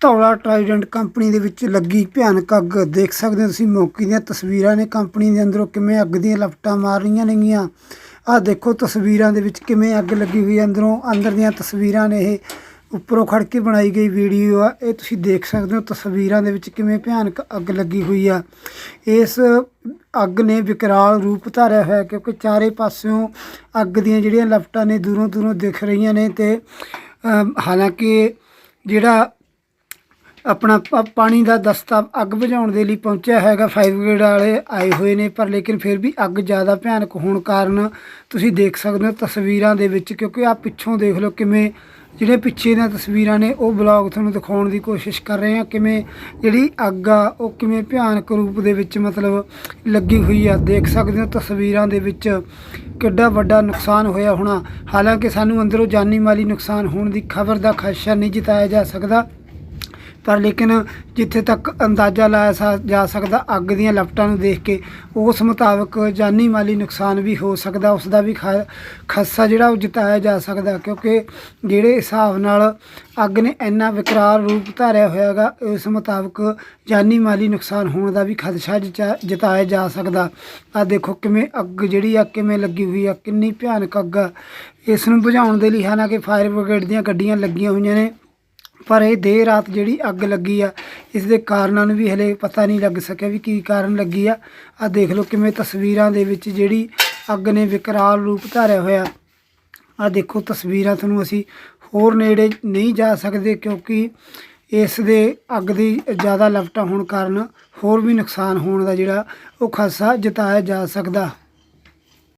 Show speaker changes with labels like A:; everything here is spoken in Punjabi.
A: ਧੌਲਾ ਟਰਾਈਡੈਂਟ ਕੰਪਨੀ ਦੇ ਵਿੱਚ ਲੱਗੀ ਭਿਆਨਕ ਅੱਗ। ਦੇਖ ਸਕਦੇ ਹੋ ਤੁਸੀਂ ਮੌਕੇ ਦੀਆਂ ਤਸਵੀਰਾਂ ਨੇ ਕੰਪਨੀ ਦੇ ਅੰਦਰੋਂ ਕਿਵੇਂ ਅੱਗ ਦੀਆਂ ਲਪਟਾਂ ਮਾਰ ਰਹੀਆਂ ਨੇਗੀਆਂ। ਆਹ ਦੇਖੋ ਤਸਵੀਰਾਂ ਦੇ ਵਿੱਚ ਕਿਵੇਂ ਅੱਗ ਲੱਗੀ ਹੋਈ ਹੈ। ਅੰਦਰੋਂ, ਅੰਦਰ ਦੀਆਂ ਤਸਵੀਰਾਂ ਨੇ ਇਹ ਉੱਪਰੋਂ ਖੜ ਕੇ ਬਣਾਈ ਗਈ ਵੀਡੀਓ ਆ। ਇਹ ਤੁਸੀਂ ਦੇਖ ਸਕਦੇ ਹੋ ਤਸਵੀਰਾਂ ਦੇ ਵਿੱਚ ਕਿਵੇਂ ਭਿਆਨਕ ਅੱਗ ਲੱਗੀ ਹੋਈ ਆ। ਇਸ ਅੱਗ ਨੇ ਵਿਕਰਾਲ ਰੂਪ ਧਾਰਿਆ ਹੋਇਆ ਕਿਉਂਕਿ ਚਾਰੇ ਪਾਸਿਓਂ ਅੱਗ ਦੀਆਂ ਜਿਹੜੀਆਂ ਲਪਟਾਂ ਨੇ ਦੂਰੋਂ ਦੂਰੋਂ ਦਿਖ ਰਹੀਆਂ ਨੇ ਤੇ ਹਾਲਾਂਕਿ ਜਿਹੜਾ ਆਪਣਾ ਪਾਣੀ ਦਾ ਦਸਤਾ ਅੱਗ ਬੁਝਾਉਣ ਦੇ ਲਈ ਪਹੁੰਚਿਆ ਹੈਗਾ। ਫਾਇਰ ਬ੍ਰਿਗੇਡ ਵਾਲੇ ਆਏ ਹੋਏ ਨੇ, ਪਰ ਲੇਕਿਨ ਫਿਰ ਵੀ ਅੱਗ ਜ਼ਿਆਦਾ ਭਿਆਨਕ ਹੋਣ ਕਾਰਨ ਤੁਸੀਂ ਦੇਖ ਸਕਦੇ ਹੋ ਤਸਵੀਰਾਂ ਦੇ ਵਿੱਚ, ਕਿਉਂਕਿ ਆ ਪਿੱਛੋਂ ਦੇਖ ਲਓ ਕਿਵੇਂ ਜਿਹੜੇ ਪਿੱਛੇ ਦੀਆਂ ਤਸਵੀਰਾਂ ਨੇ, ਉਹ ਬਲੌਗ ਤੁਹਾਨੂੰ ਦਿਖਾਉਣ ਦੀ ਕੋਸ਼ਿਸ਼ ਕਰ ਰਹੇ ਹਾਂ। ਕਿਵੇਂ ਜਿਹੜੀ ਅੱਗ ਆ, ਉਹ ਕਿਵੇਂ ਭਿਆਨਕ ਰੂਪ ਦੇ ਵਿੱਚ ਮਤਲਬ ਲੱਗੀ ਹੋਈ ਆ। ਦੇਖ ਸਕਦੇ ਹੋ ਤਸਵੀਰਾਂ ਦੇ ਵਿੱਚ ਕਿੱਡਾ ਵੱਡਾ ਨੁਕਸਾਨ ਹੋਇਆ ਹੋਣਾ। ਹਾਲਾਂਕਿ ਸਾਨੂੰ ਅੰਦਰੋਂ ਜਾਨੀ ਮਾਲੀ ਨੁਕਸਾਨ ਹੋਣ ਦੀ ਖਬਰ ਦਾ ਖਦਸ਼ਾ ਨਹੀਂ ਜਤਾਇਆ ਜਾ ਸਕਦਾ। ਪਰ ਲੇਕਿਨ ਜਿੱਥੇ ਤੱਕ ਅੰਦਾਜ਼ਾ ਲਾਇਆ ਸਾ- ਜਾ ਸਕਦਾ ਅੱਗ ਦੀਆਂ ਲਪਟਾਂ ਨੂੰ ਦੇਖ ਕੇ ਉਸ ਮੁਤਾਬਕ ਜਾਨੀ ਮਾਲੀ ਨੁਕਸਾਨ ਵੀ ਹੋ ਸਕਦਾ, ਉਸ ਦਾ ਵੀ ਖਾ ਖਦਸ਼ਾ ਜਿਹੜਾ ਉਹ ਜਤਾਇਆ ਜਾ ਸਕਦਾ ਕਿਉਂਕਿ ਜਿਹੜੇ ਹਿਸਾਬ ਨਾਲ ਅੱਗ ਨੇ ਇੰਨਾ ਵਿਕਰਾਲ ਰੂਪ ਧਾਰਿਆ ਹੋਇਆਗਾ ਉਸ ਮੁਤਾਬਕ ਜਾਨੀ ਮਾਲੀ ਨੁਕਸਾਨ ਹੋਣ ਦਾ ਵੀ ਖਦਸ਼ਾ ਜਚਾ- ਜਤਾਇਆ ਜਾ ਸਕਦਾ। ਆ ਦੇਖੋ ਕਿਵੇਂ ਅੱਗ ਜਿਹੜੀ ਆ, ਕਿਵੇਂ ਲੱਗੀ ਹੋਈ ਆ, ਕਿੰਨੀ ਭਿਆਨਕ ਅੱਗ ਆ। ਇਸ ਨੂੰ ਬੁਝਾਉਣ ਦੇ ਲਈ ਹਾਲਾਂਕਿ ਫਾਇਰ ਬ੍ਰਿਗੇਡ ਦੀਆਂ ਗੱਡੀਆਂ ਲੱਗੀਆਂ ਹੋਈਆਂ ਨੇ। ਪਰ ਇਹ ਦੇਰ ਰਾਤ ਜਿਹੜੀ ਅੱਗ ਲੱਗੀ ਆ, ਇਸ ਦੇ ਕਾਰਨਾਂ ਨੂੰ ਵੀ ਹਲੇ ਪਤਾ ਨਹੀਂ ਲੱਗ ਸਕਿਆ ਵੀ ਕੀ ਕਾਰਨ ਲੱਗੀ ਆ। ਆ ਦੇਖ ਲਓ ਕਿਵੇਂ ਤਸਵੀਰਾਂ ਦੇ ਵਿੱਚ ਜਿਹੜੀ ਅੱਗ ਨੇ ਵਿਕਰਾਲ ਰੂਪ ਧਾਰਿਆ ਹੋਇਆ। ਆ ਦੇਖੋ ਤਸਵੀਰਾਂ ਤੁਹਾਨੂੰ ਅਸੀਂ ਹੋਰ ਨੇੜੇ ਨਹੀਂ ਜਾ ਸਕਦੇ ਕਿਉਂਕਿ ਇਸ ਦੇ ਅੱਗ ਦੀ ਜ਼ਿਆਦਾ ਲਪਟਾਂ ਹੋਣ ਕਾਰਨ ਹੋਰ ਵੀ ਨੁਕਸਾਨ ਹੋਣ ਦਾ ਜਿਹੜਾ ਉਹ ਖਾਸਾ ਜਤਾਇਆ ਜਾ ਸਕਦਾ।